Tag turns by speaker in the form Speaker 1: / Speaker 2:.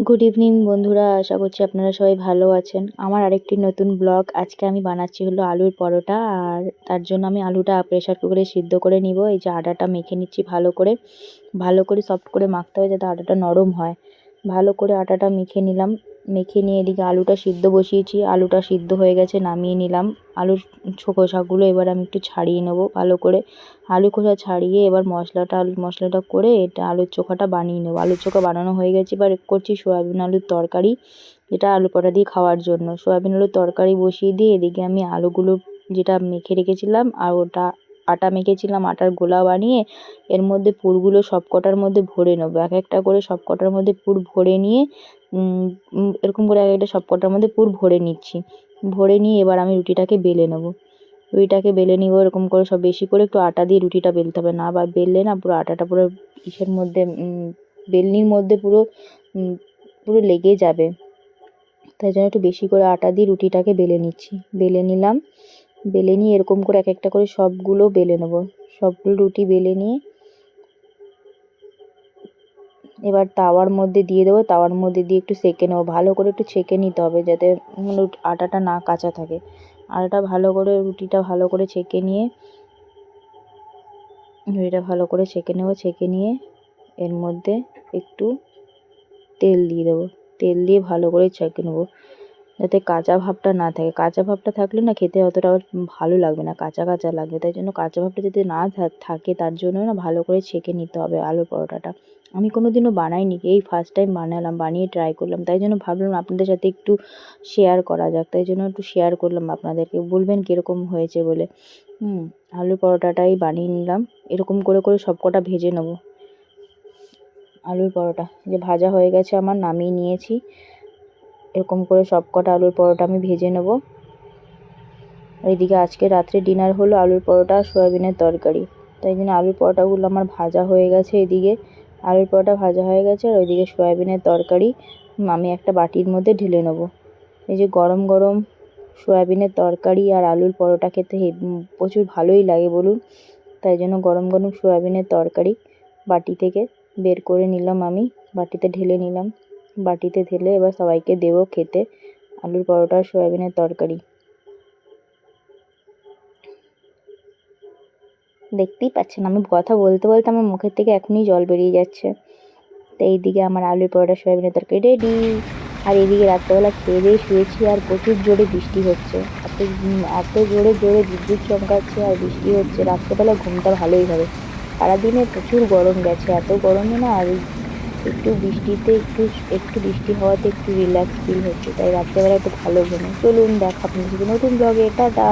Speaker 1: Good evening বন্ধুরা। আশা করছি আপনারা সবাই ভালো আছেন। আমার আরেকটি নতুন ব্লগ আজকে আমি বানাচ্ছি হলো আলুর পরোটা। আর তার জন্য আমি আলুটা প্রেশার কুকারে সিদ্ধ করে নিব। এই যে আটাটা মেখে নিচ্ছি ভালো করে। ভালো করে সফট করে মাখতে হবে যাতে আটাটা নরম হয়। ভালো করে আটাটা মেখে নিলাম। মেখে নিয়ে এদিকে আলুটা সিদ্ধ বসিয়েছি। আলুটা সিদ্ধ হয়ে গেছে, নামিয়ে নিলাম। আলুর খোসাগুলো এবার আমি একটু ছাড়িয়ে নেব ভালো করে। আলু খোসা ছাড়িয়ে এবার মশলাটা আলুর মশলাটা করে এটা আলুর চোখাটা বানিয়ে নেব। আলুর চোখা বানানো হয়ে গেছে, এবার করছি সয়াবিন আলুর তরকারি। যেটা আলু পটা দিয়ে খাওয়ার জন্য। সয়াবিন আলুর তরকারি বসিয়ে দিয়ে এদিকে আমি আলুগুলো যেটা মেখে রেখেছিলাম আর ওটা আটা মেখেছিলাম, আটার গোলা বানিয়ে এর মধ্যে পুরগুলো সব কটার মধ্যে ভরে নেব। এক একটা করে সব কটার মধ্যে পুর ভরে নিয়ে এরকম করে এক একটা সব কটার মধ্যে পুর ভরে নিচ্ছি। ভরে নিয়ে এবার আমি রুটিটাকে বেলে নেব। রুটিটাকে বেলে নিব, এরকম করে সব বেশি করে একটু আটা দিয়ে রুটিটা বেলতে হবে। না বা বেললে না পুরো আটাটা পুরো ইসের মধ্যে বেলনির মধ্যে পুরো পুরো লেগে যাবে। তাই জন্য একটু বেশি করে আটা দিয়ে রুটিটাকে বেলে নিচ্ছি। বেলে নিলাম। বেলে নিয়ে এরকম করে এক একটা করে সবগুলো বেলে নেব। সবগুলো রুটি বেলে নিয়ে এবার তাওয়ার মধ্যে দিয়ে দেবো। তাওয়ার মধ্যে দিয়ে একটু সেঁকে নেব। ভালো করে একটু ছেঁকে নিতে হবে যাতে আটাটা না কাঁচা থাকে। আটাটা ভালো করে, রুটিটা ভালো করে ছেঁকে নিয়ে রুটিটা ভালো করে ছেঁকে নেব। ছেঁকে নিয়ে এর মধ্যে একটু তেল দিয়ে দেবো। তেল দিয়ে ভালো করে ছেঁকে নেব। যাতে কাঁচা ভাবটা না থাকে। কাঁচা ভাবটা থাকলে না খেতে অতটা ভালো লাগবে না, কাঁচা কাঁচা লাগবে। তাই জন্য কাঁচা ভাবটা যাতে না থাকে তার জন্য না ভালো করে ছেঁকে নিতে হবে আলুর পরোটাটা। আমি কোনো দিনও বানাইনি, এই ফার্স্ট টাইম বানালাম, বানিয়ে ট্রাই করলাম। তাই জন্য ভাবলাম আপনাদের সাথে একটু শেয়ার করা যাক। তাই জন্য একটু শেয়ার করলাম আপনাদেরকে। বলবেন কীরকম হয়েছে বলে। হুম, আলুর পরোটাটাই বানিয়ে নিলাম। এরকম করে করে সব কটা ভেজে নেব। আলুর পরোটা। যে ভাজা হয়ে গেছে আমার, নামিয়ে নিয়েছি। এরকম করে সব কটা আলুর পরোটা আমি ভেজে নেব। এইদিকে আজকে রাত্রে ডিনার হলো আলুর পরোটা, সয়াবিনের তরকারি। তাই জন্য আলুর পরোটাগুলো আমার ভাজা হয়ে গেছে এদিকে। আলুর পরোটা ভাজা হয়ে গেছে আর ওইদিকে সয়াবিনের তরকারি আমি একটা বাটির মধ্যে ঢেলে নেব। এই যে গরম গরম সয়াবিনের তরকারি আর আলুর পরোটা খেতে প্রচুর ভালোই লাগে বলুন। তাই জন্য গরম গরম সয়াবিনের তরকারি বাটি থেকে বের করে নিলাম আমি, বাটিতে ঢেলে নিলাম। বাটিতে ঢেলে এবার সবাইকে দেবো খেতে। আলুর পরোটা, সয়াবিনের তরকারি। দেখতেই পাচ্ছেন, আমি কথা বলতে বলতে আমার মুখের থেকে এখনই জল বেরিয়ে যাচ্ছে। তো এইদিকে আমার আলুর পরোটা, সয়াবিনের তরকারি রেডি আর এদিকে রাত্রেবেলা খেয়ে দিয়ে শুয়েছি আর প্রচুর জোরে বৃষ্টি হচ্ছে। এত এত জোরে জোরে বিদ্যুৎ চমকাচ্ছে আর বৃষ্টি হচ্ছে। রাত্রেবেলা ঘুমটা ভালোই হবে। সারাদিনে প্রচুর গরম গেছে। এত গরমে না আর একটু বৃষ্টিতে, একটু একটু বৃষ্টি হওয়াতে একটু রিল্যাক্স ফিল হচ্ছে। তাই রাত্রেবেলা একটু ভালো ঘুমে চলুন দেখা, আপনাদের নতুন ব্লগে টাটা!